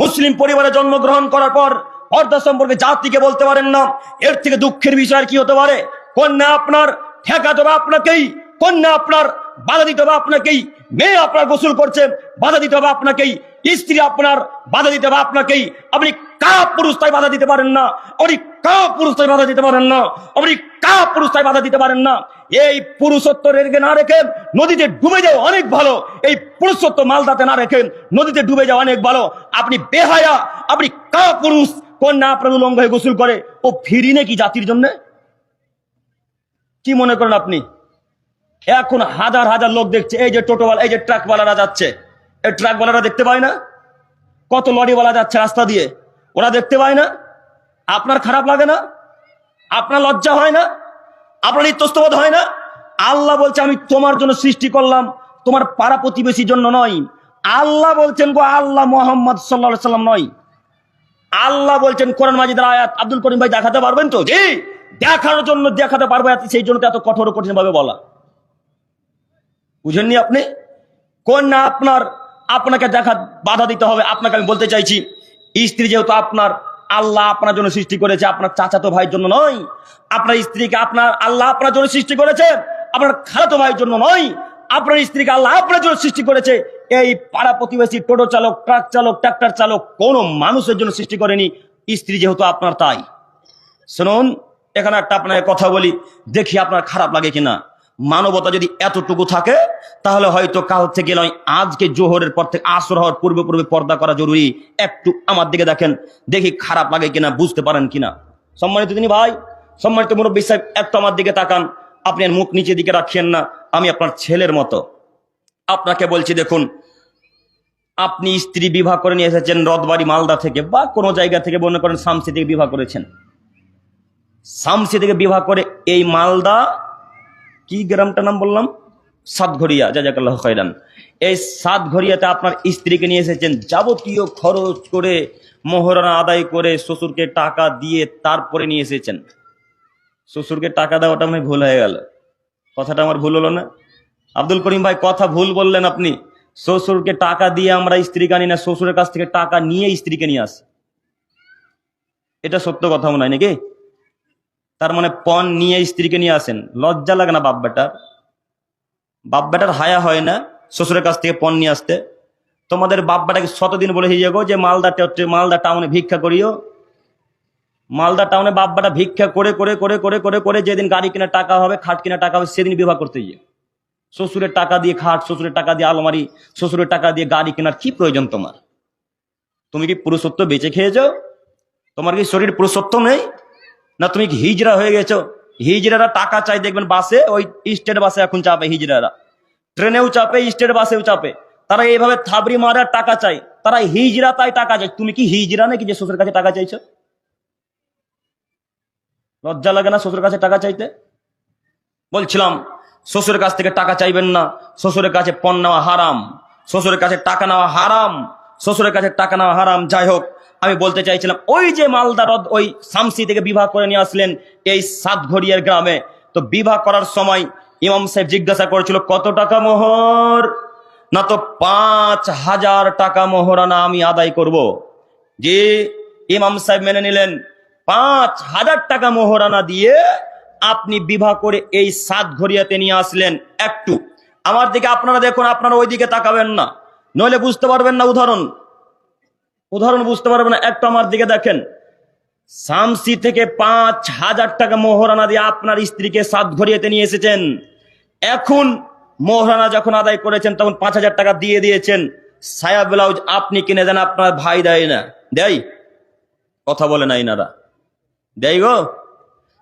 মুসলিম পরিবারে জন্মগ্রহণ করার পর পর্দা সম্পর্কে জাতিকে বলতে পারেন না। এর থেকে দুঃখের বিষয় কি হতে পারে? কন্যা আপনার ঠেকা দেবে আপনাকেই, কন্যা আপনার বাধা দিতে হবে আপনাকেই, মেয়ে আপনার গোসল করছে বাধা দিতে হবে আপনাকেই। স্ত্রী আপনার বাধা দিতে হবে আপনাকেই। আপনি কা পুরুষ তাই বাধা দিতে পারেন না। আপনি কা পুরুষ তাই বাধা দিতে পারেন না। আপনি কা পুরুষ তাই বাধা দিতে পারেন না। এই পুরুষত্ব রেখে না রেখে নদীতে ডুবে যাও অনেক ভালো। এই পুরুষত্ব মালদাতে না রেখে নদীতে ডুবে যাও অনেক ভালো। আপনি বেহায়া, আপনি কা পুরুষ। কন্যা আপনার উলঙ্গ হয়ে গোসল করে? ও ফিরি নাকি জাতির জন্য? কি মনে করেন আপনি? এখন হাজার হাজার লোক দেখছে, এই যে টোটোওয়ালা, এই যে ট্রাকওয়ালারা যাচ্ছে। এই ট্রাকওয়ালারা দেখতে পায় না? কত লরিওয়ালা যাচ্ছে রাস্তা দিয়ে, ওরা দেখতে পায় না? আপনার খারাপ লাগে না? আপনার লজ্জা হয় না? আপনার ইতস্তবোধ হয় না? আল্লাহ বলছে, আমি তোমার জন্য সৃষ্টি করলাম, তোমার পাড়া প্রতিবেশীর জন্য নয়। আল্লাহ বলছেন, গো আল্লাহ মোহাম্মদ সাল্লা সাল্লাম নয়। আল্লাহ বলছেন, কোরআন মাজিদের আয়াত আব্দুল করিম ভাই দেখাতে পারবেন তো? জি, দেখানোর জন্য দেখাতে পারব সেই জন্য এত কঠোর কঠিন ভাবে বলা। বুঝেননি আপনি? কোন না আপনার আপনাকে দেখা বাধা দিতে হবে। আপনাকে আমি বলতে চাইছি, স্ত্রী যেহেতু আপনার আল্লাহ আপনার জন্য সৃষ্টি করেছে, আপনার চাচাতো ভাইয়ের জন্য নয়। আপনার স্ত্রীকে আপনার আল্লাহ আপনার জন্য সৃষ্টি করেছে, আপনার খালাতো ভাইয়ের জন্য নয়। আপনার স্ত্রীকে আল্লাহ আপনার জন্য সৃষ্টি করেছে। এই পাড়া প্রতিবেশী, টোটো চালক, ট্রাক চালক, ট্রাক্টর চালক কোনো মানুষের জন্য সৃষ্টি করেনি। স্ত্রী যেহেতু আপনার তাই। শুনুন, এখানে একটা আপনাকে কথা বলি, দেখি আপনার খারাপ লাগে কিনা। মানবতা যদি এতটুকু থাকে তাহলে হয়তো কাল থেকে নয়, আজকে জোহরের পর থেকে আসর হওয়ার পূর্বে পূর্বে পর্দা করা জরুরি। একটু আমার দিকে দেখেন, দেখি খারাপ লাগে কিনা, বুঝতে পারেন কিনা। সম্মানিত তিনি ভাই, সম্মানিত মুরব্বী সাহেব, একটু আমার দিকে তাকান। আপনি মুখ নিচের দিকে রাখিয়েন না, আমি আপনার ছেলের মতো। আপনাকে বলছি, দেখুন, আপনি স্ত্রী বিবাহ করে নিয়ে এসেছেন রথবাড়ি মালদা থেকে, বা কোনো জায়গা থেকে মনে করেন শামসি থেকে বিবাহ করেছেন। শামসি থেকে বিবাহ করে এই মালদা, কি গ্রামটার নাম বললাম? সাতঘরিয়া জাজাকাল্লাহ খয়রান। এই সাতঘরিয়াতে আপনার স্ত্রীকে নিয়ে এসেছেন যাবতীয় খরচ করে, মোহরানা আদায় করে, শ্বশুরকে টাকা দিয়ে তারপরে নিয়ে এসেছেন। শ্বশুরকে টাকা দেওয়াটা মানে ভুল হয়ে গেল। কথাটা আমার ভুল হলো না। আব্দুল করিম ভাই, কথা ভুল বললেন আপনি। শ্বশুরকে টাকা দিয়ে আমরা স্ত্রীকে আনি না, শ্বশুরের কাছ থেকে টাকা নিয়ে স্ত্রীকে নিয়ে আসি। এটা সত্য কথা মনে হয় নাকি? তার মানে পণ নিয়ে স্ত্রীকে নিয়ে আসেন। লজ্জা লাগে না বাপ বেটার বাপ বেটার হায়া হয় না, শ্বশুরের কাছ থেকে পণ নিয়ে আসতে। তোমাদের বাপ বেটাকে শতদিন বলে হয়ে যাব যে মালদা মালদা টাউনে ভিক্ষা করিও। মালদা টাউনে বাপ বেটা ভিক্ষা করে করে করে করে করে করে যেদিন গাড়ি কেনার টাকা হবে, খাট কেনার টাকা হবে সেদিন বিবাহ করতে গিয়ে। শ্বশুরের টাকা দিয়ে খাট, শ্বশুরের টাকা দিয়ে আলমারি, শ্বশুরের টাকা দিয়ে গাড়ি কেনার কি প্রয়োজন তোমার? তুমি কি পুরুষত্ব বেঁচে খেয়েছো? তোমার কি শরীর পুরুষত্ব নেই? না তুমি কি হিজড়া হয়ে গেছো? হিজড়ারা টাকা চাই, দেখবেন বাসে ওই স্টেট বাসে এখন চাপে হিজড়ারা। ট্রেনেও চাপে, স্টেট বাসেও চাপে। তারা এইভাবে থাবড়ি মারার টাকা চাই তারা হিজড়া তাই টাকা চাই তুমি কি হিজড়া নাকি যে শ্বশুর কাছে টাকা চাইছো? লজ্জা লাগে না শ্বশুর কাছে টাকা চাইতে? বলছিলাম, শ্বশুরের কাছ থেকে টাকা চাইবেন না। শ্বশুরের কাছে পণ নেওয়া হারাম। শ্বশুরের কাছে টাকা নেওয়া হারাম। শ্বশুরের কাছে টাকা নেওয়া হারাম। যাই হোক আমি বলতে চাইছিলাম, ওই যে মালদা হ্রদ ওই শামসি থেকে বিবাহ করে নিয়ে আসলেন এই সাতঘরিয়ার গ্রামে। তো বিবাহ করার সময় ইমাম সাহেব জিজ্ঞাসা করেছিল, কত টাকা মোহর? না তো পাঁচ হাজার টাকা মোহরানা আমি আদায় করব। যে ইমাম সাহেব মেনে নিলেন, পাঁচ হাজার টাকা মোহরানা দিয়ে আপনি বিবাহ করে এই সাত ঘরিয়াতে নিয়ে আসলেন একটু। আমার দিকে আপনারা দেখুন, আপনারা ওই দিকে তাকাবেন না। নইলে বুঝতে পারবেন না উদাহরণ। উদাহরণ বুঝতে পারবেন একটু আমার দিকে দেখেন। সামসি থেকে পাঁচ হাজার টাকা মোহরানা দিয়ে আপনার স্ত্রীকে সাত ঘরিয়াতে নিয়ে এসেছেন। এখন মোহরানা যখন আদায় করেছেন, তখন পাঁচ হাজার টাকা দিয়ে দিয়েছেন। সায়া ব্লাউজ আপনি কিনে দেন, আপনার ভাই দেয় না। দেয়? কথা বলে না ইনারা। দেয় গো।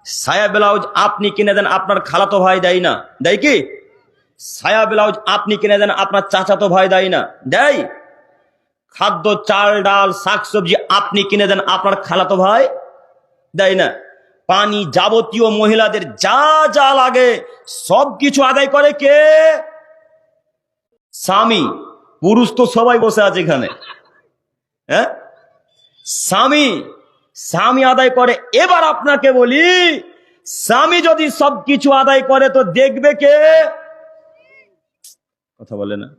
সায়া ব্লাউজ আপনি কিনে দেন, আপনার খালাতো ভাই দেয় না। দেয় কি? সায়া ব্লাউজ আপনি কিনে দেন, আপনার চাচাতো ভাই দেয় না। দেয়? খাদ্য, চাল, ডাল, শাকসবজি আপনি কিনে দেন আপনার খালাতো ভাই? দেয় না। পানি যাবতীয় মহিলাদের যা যা লাগে, সব কিছু আদায় করে কে? স্বামী। পুরুষ তো সবাই বসে আছে এখানে। হ্যাঁ? স্বামী। স্বামী আদায় করে। এবার আপনাকে বলি, স্বামী যদি সবকিছু আদায় করে তো দেখবে কে? কথা বলে না।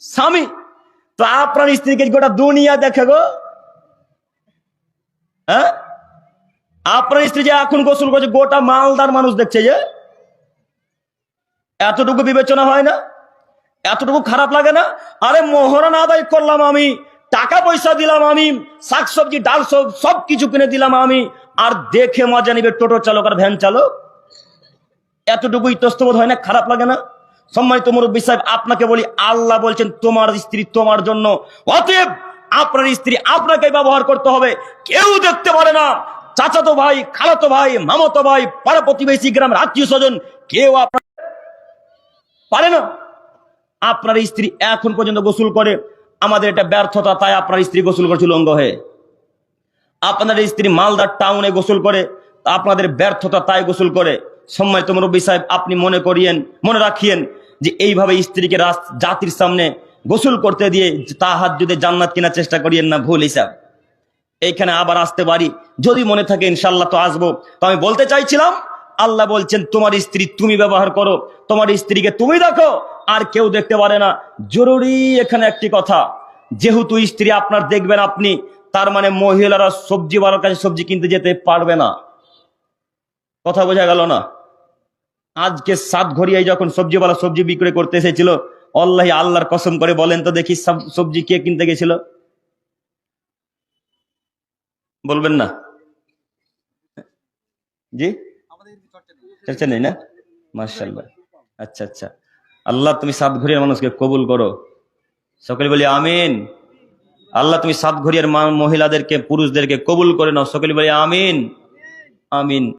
স্বামী। তো আপনার স্ত্রীকে গোটা দুনিয়া দেখে গো। হ্যাঁ? আপনার স্ত্রী যে এখন গোসল করছে, গোটা মালদার মানুষ দেখছে যে। এতটুকু বিবেচনা হয় না, এতটুকু খারাপ লাগে না। আরে মোহরান আদায় করলাম আমি, টাকা পয়সা দিলাম আমি, শাকসবজি ডাল সব সব কিছু কিনে দিলাম আমি, আর দেখে মজা নিবে টোটো চালক আর ভ্যান চালক। এতটুকু ইতস্তবোধ হয় না, খারাপ লাগে না? সম্মানিত মুরব্বী সাহেব, আপনাকে বলি, আল্লাহ বলছেন, তোমার স্ত্রী তোমার জন্য। অতএব আপনার স্ত্রী আপনাকে ব্যবহার করতে হবে। কেউ দেখতে পারে না। চাচাতো ভাই, খালাতো ভাই, মামাতো ভাই, পাড়া প্রতিবেশী গ্রামের আত্মীয় স্বজন, কেউ আপনার পারে না। আপনার স্ত্রী এখন পর্যন্ত গোসল করে, আমাদের এটা ব্যর্থতা, তাই আপনার স্ত্রী গোসল করছিল অঙ্গ হয়ে। আপনাদের স্ত্রী মালদার টাউনে গোসল করে, আপনাদের ব্যর্থতা তাই গোসল করে। সম্মানিত মুরব্বী সাহেব, আপনি মনে করিয়েন, মনে রাখিয়েন যে এইভাবে স্ত্রীকে জাতির সামনে গোসল করতে দিয়ে তা হাত যদি জান্নাত কেনার চেষ্টা করিয়েন না, ভুল হিসাব। এইখানে আবার আসতে পারি। যদি মনে থাকে ইনশাল্লাহ তো আসব। তো আমি বলতে চাইছিলাম, আল্লাহ বলছেন, তোমার স্ত্রী তুমি ব্যবহার করো। তোমার স্ত্রীকে তুমি দেখো, আর কেউ দেখতে পারে না। জরুরি এখানে একটি কথা। যেহেতু স্ত্রী আপনার দেখবেন আপনি, তার মানে মহিলারা সবজি বালার কাছে সবজি কিনতে যেতে পারবে না। কথা বোঝা গেল না? আজকে সাত ঘড়িয়ায় যখন সবজিওয়ালা সবজি বিক্রি করতে এসেছিল আল্লাহ আল্লাহর কসম করে বলেন তো দেখি সব- সবজি কে কিনতে গেছিল। বলবেন না? জি? চর্চা নেই। না? মার্শাল্লাহ আচ্ছা আচ্ছা। আল্লাহ তুমি সাত ঘড়িয়ার মানুষকে কবুল করো। সকলে বলি আমিন। আল্লাহ তুমি সাত ঘড়িয়ার মহিলাদেরকে পুরুষদেরকে কবুল করে নাও। সকলে বলি আমিন। আমিন।